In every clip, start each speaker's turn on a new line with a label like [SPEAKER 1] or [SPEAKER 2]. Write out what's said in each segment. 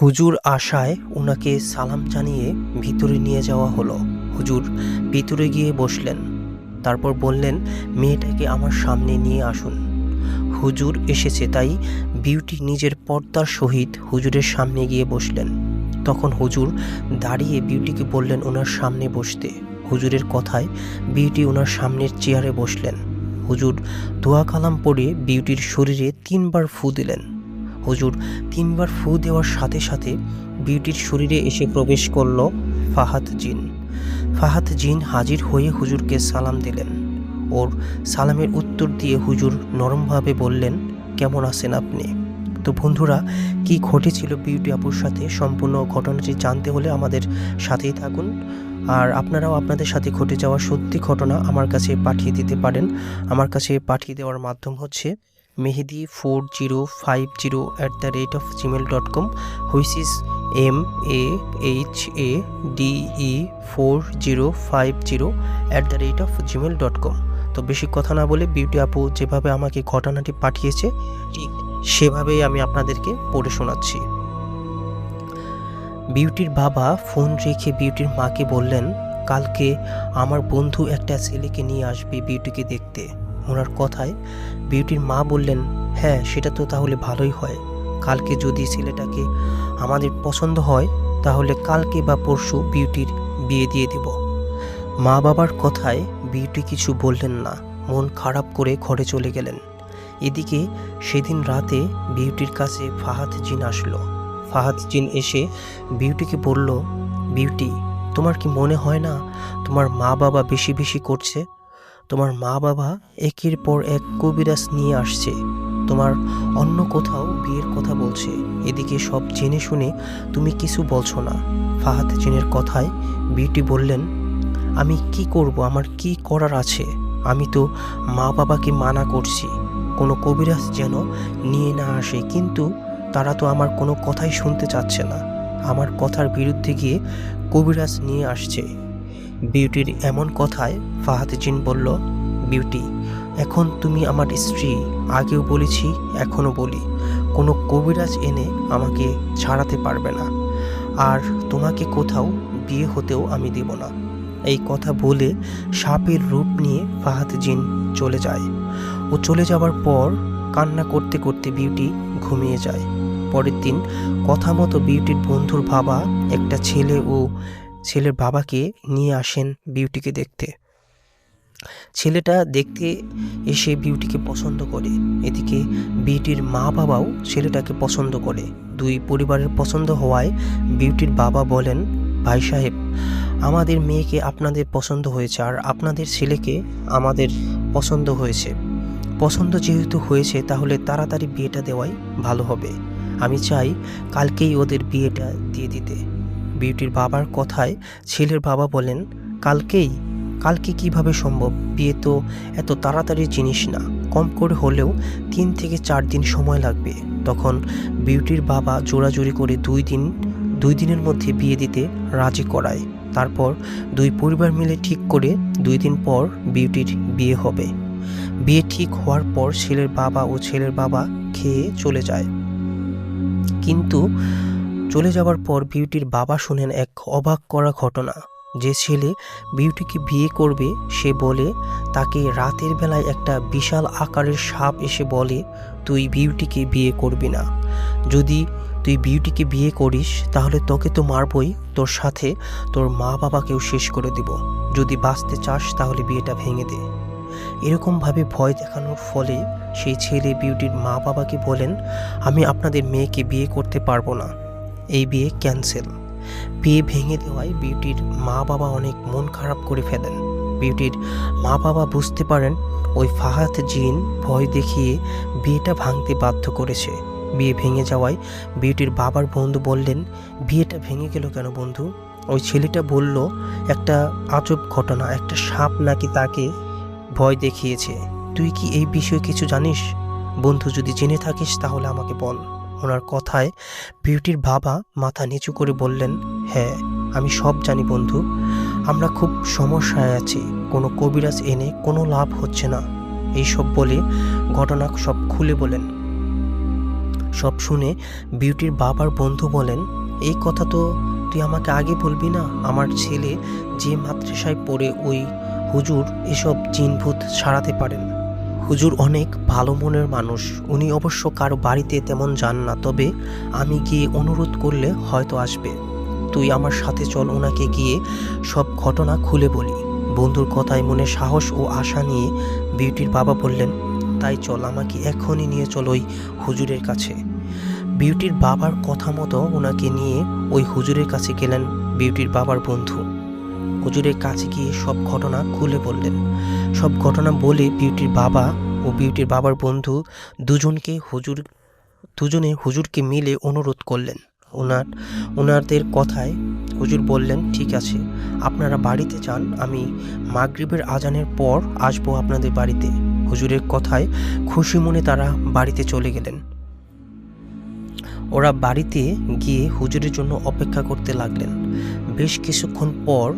[SPEAKER 1] হুজুর আশায় ওনাকে সালাম জানিয়ে ভিতরে নিয়ে যাওয়া হলো। হুজুর ভিতরে গিয়ে বসলেন। তারপর বললেন, মেয়েটাকে আমার সামনে নিয়ে আসুন। হুজুর এসেছে, তাই বিউটি নিজের পর্দার সহিত হুজুরের সামনে গিয়ে বসলেন। তখন হুজুর দাঁড়িয়ে বিউটিকে বললেন ওনার সামনে বসতে। হুজুরের কথায় বিউটি ওনার সামনের চেয়ারে বসলেন। হুজুর দোয়া কালাম পড়ে বিউটির শরীরে তিনবার ফু দিলেন। হুজুর তিনবার ফু দেওয়ার সাথে সাথে বিউটির শরীরে এসে প্রবেশ করল ফাহাদ জিন। ফাহাদ জিন হাজির হয়ে হুজুরকে সালাম দিলেন। ওর সালামের উত্তর দিয়ে হুজুর নরমভাবে বললেন, কেমন আছেন আপনি? তো বন্ধুরা, কি ঘটেছিল বিউটি আপুর সাথে? সম্পূর্ণ ঘটনাটি জানতে হলে আমাদের সাথেই থাকুন। আর আপনারাও আপনাদের সাথে ঘটে যাওয়া সত্যি ঘটনা আমার কাছে পাঠিয়ে দিতে পারেন। আমার কাছে পাঠিয়ে দেওয়ার মাধ্যম হচ্ছে Mehedi four zero five zero at the rate of gmail dot com which is M A H A D E four zero five zero at the rate of gmail dot com তো বেশি কথা না বলে beauty আপু যেভাবে আমাকে ঘটনাটি পাঠিয়েছে, ঠিক সেভাবেই আমি আপনাদেরকে পড়ে শোনাচ্ছি। বিউটির বাবা ফোন রেখে বিউটির মাকে বললেন, কালকে আমার বন্ধু একটা ছেলেকে নিয়ে আসবে বিউটিকে দেখতে। ওনার কথায় বিউটির মা বললেন হ্যাঁ সেটা তো তাহলে ভালোই হয়। কালকে যদি ছেলেটাকে আমাদের পছন্দ হয়, তাহলে কালকে বা পরশু বিউটির বিয়ে দিয়ে দেব। মা বাবার কথায় বিউটি কিছু বললেন না, মন খারাপ করে ঘরে চলে গেলেন। এদিকে সেদিন রাতে বিউটির কাছে ফাহাদ জিন আসলো। ফাহাদ জিন এসে বিউটিকে বলল, বিউটি, তোমার কি মনে হয় না তোমার মা বাবা বেশি বেশি করছে? তোমার মা বাবা একের পর এক কবিরাজ নিয়ে আসছে। তোমার অন্য কোথাও বিয়ের কথা বলছে। এদিকে সব জেনে শুনে তুমি কিছু বলছো না। ফাহাদ জিনের কথায় বিউটি বললেন, আমি কি করব? আমার কি করার আছে? আমি তো মা বাবাকে মানা করছি। কোনো কবিরাজ যেন নিয়ে না আসে। কিন্তু তারা তো আমার কোনো কথাই শুনতে চাচ্ছে না। আমার কথার বিরুদ্ধে গিয়ে কবিরাজ নিয়ে আসছে। বিউটির এমন কথায় ফাহাদ জিন বলল, বিউটি, এখন তুমি আমার স্ত্রী। আগেও বলেছি, এখনও বলি। কোনো কবিরাজ এনে আমাকে ছাড়াতে পারবে না। আর তোমাকে কোথাও বিয়ে হতেও আমি দেব না। এই কথা বলে সাপের রূপ নিয়ে ফাহাদ জিন চলে যায়। ও চলে যাওয়ার পর কান্না করতে করতে বিউটি ঘুমিয়ে যায়। পরের দিন কথা মতো বিউটির বন্ধুর বাবা, একটা ছেলে ও ছেলের বাবাকে নিয়ে আসেন বিউটিকে দেখতে। ছেলেটা দেখতে এসে বিউটিকে পছন্দ করে। এদিকে বিউটির মা বাবাও ছেলেটাকে পছন্দ করে। দুই পরিবারের পছন্দ হওয়ায় বিউটির বাবা বলেন, ভাই সাহেব, আমাদের মেয়েকে আপনাদের পছন্দ হয়েছে আর আপনাদের ছেলেকে আমাদের পছন্দ হয়েছে। পছন্দ যেহেতু হয়েছে, তাহলে তাড়াতাড়ি বিয়েটা দেওয়াই ভালো হবে। আমি চাই কালকেই ওদের বিয়েটা দিয়ে দিতে। বিউটির বাবার কথায় ছেলের বাবা বলেন, কালকেই, কালকে কীভাবে সম্ভব? বিয়ে তো এত তাড়াতাড়ি জিনিস না। কম করে হলেও তিন থেকে চার দিন সময় লাগবে। তখন বিউটির বাবা জোরাজুরি করে দুই দিন, দুই দিনের মধ্যে বিয়ে দিতে রাজি করায়। তারপর দুই পরিবার মিলে ঠিক করে দুই দিন পর বিউটির বিয়ে হবে। বিয়ে ঠিক হওয়ার পর ছেলের বাবা ও ছেলের বাবা খেয়ে চলে যায়। কিন্তু চলে যাওয়ার পর বিউটির বাবা শুনেন এক অবাক করা ঘটনা। যে ছেলে বিউটিকে বিয়ে করবে, সে বলে, তাকে রাতের বেলায় একটা বিশাল আকারের সাপ এসে বলে, তুই বিউটিকে বিয়ে করবি না। যদি তুই বিউটিকে বিয়ে করিস, তাহলে তোকে তো মারবই, তোর সাথে তোর মা বাবাকেও শেষ করে দিব। যদি বাঁচতে চাস, তাহলে বিয়েটা ভেঙে দে। এরকমভাবে ভয় দেখানোর ফলে সেই ছেলে বিউটির মা বাবাকে বলেন, আমি আপনাদের মেয়েকে বিয়ে করতে পারব না। এই বিয়ে ক্যান্সেল। বিয়ে ভেঙে দেওয়ায় বিউটির মা বাবা অনেক মন খারাপ করে ফেলেন। বিউটির মা বাবা বুঝতে পারেন ওই ফাহাদ জিন ভয় দেখিয়ে বিয়েটা ভাঙতে বাধ্য করেছে। বিয়ে ভেঙে যাওয়ায় বিউটির বাবার বন্ধু বললেন, বিয়েটা ভেঙে গেল কেন বন্ধু? ওই ছেলেটা বলল, একটা আজব ঘটনা, একটা সাপ নাকি তাকে ভয় দেখিয়েছে। তুই কি এই বিষয়ে কিছু জানিস? বন্ধু, যদি জেনে থাকিস তাহলে আমাকে বল। ওনার কথায় বিউটির বাবা মাথা নিচু করে বললেন হ্যাঁ আমি সব জানি বন্ধু। আমরা খুব সমস্যায় আছি। কোনো কবিরাজ এনে কোনো লাভ হচ্ছে না। এইসব বলে ঘটনা সব খুলে বলেন। সব শুনে বিউটির বাবার বন্ধু বলেন, এই কথা তো তুই আমাকে আগে বলবি না? আমার ছেলে যে মাদ্রাসায় পড়ে ওই হুজুর এসব জিনভূত সারাতে পারেন। হুজুর অনেক ভালো মনের মানুষ। উনি অবশ্য কারও বাড়িতে তেমন যান না, তবে আমি গিয়ে অনুরোধ করলে হয়তো আসবে। তুই আমার সাথে চল, ওনাকে গিয়ে সব ঘটনা খুলে বলি। বন্ধুর কথায় মনে সাহস ও আশা নিয়ে বিউটির বাবা বললেন, তাই চল, আমাকে এখনই নিয়ে চল ওই হুজুরের কাছে। বিউটির বাবার কথা মতো ওনাকে নিয়ে ওই হুজুরের কাছে গেলেন বিউটির বাবার বন্ধু। হুজুরের কাছে গিয়ে সব ঘটনা খুলে বললেন। সব ঘটনা বলে বিউটির বাবা ও বিউটির বাবার বন্ধু দুজনকে হুজুর, দুজনে হুজুরকে মিলে অনুরোধ করলেন। ওনার, ওনাদের কথায় হুজুর বললেন, ঠিক আছে, আপনারা বাড়িতে যান, আমি মাগরিবের আজানের পর আসব আপনাদের বাড়িতে। হুজুরের কথায় খুশি মনে তারা বাড়িতে চলে গেলেন। ওরা বাড়িতে গিয়ে হুজুরের জন্য অপেক্ষা করতে লাগলেন। বেশ কিছুক্ষণ পর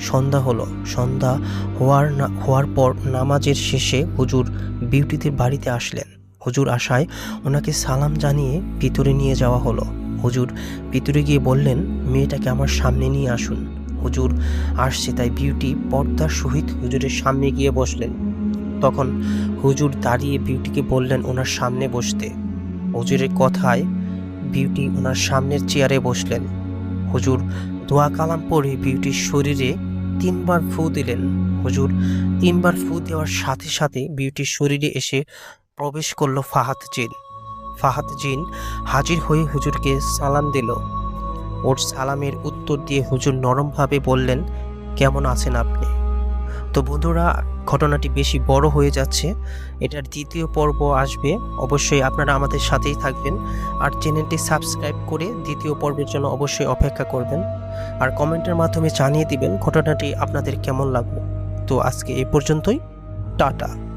[SPEAKER 1] সন্ধ্যা হলো। সন্ধ্যা হওয়ার না, হওয়ার পর নামাজের শেষে হুজুর বিউটিদের বাড়িতে আসলেন। হুজুর আসায় ওনাকে সালাম জানিয়ে ভিতরে নিয়ে যাওয়া হলো। হুজুর ভিতরে গিয়ে বললেন, মেয়েটাকে আমার সামনে নিয়ে আসুন। হুজুর আসছে তাই বিউটি পর্দার সহিত হুজুরের সামনে গিয়ে বসলেন। তখন হুজুর দাঁড়িয়ে বিউটিকে বললেন ওনার সামনে বসতে। হুজুরের কথায় বিউটি ওনার সামনের চেয়ারে বসলেন। হুজুর দোয়া কালাম পড়ে বিউটির শরীরে তিনবার ফু দিলেন। হুজুর, তিনবার ফু দেওয়ার সাথে সাথে বিউটির শরীরে এসে প্রবেশ করল ফাহাদ জিন। ফাহাদ জিন হাজির হয়ে হুজুরকে সালাম দিল। ওর সালামের উত্তর দিয়ে হুজুর নরমভাবে বললেন, কেমন আছেন আপনি? তো বন্ধুরা, ঘটনাটি বেশি বড় হয়ে যাচ্ছে। এটার দ্বিতীয় পর্ব আসবে। অবশ্যই আপনারা আমাদের সাথেই থাকবেন। আর চ্যানেলটি সাবস্ক্রাইব করে দ্বিতীয় পর্বের জন্য অবশ্যই অপেক্ষা করবেন। আর কমেন্টের মাধ্যমে জানিয়ে দিবেন, ঘটনাটি আপনাদের কেমন লাগবে তো আজকে এ পর্যন্তই। টাটা।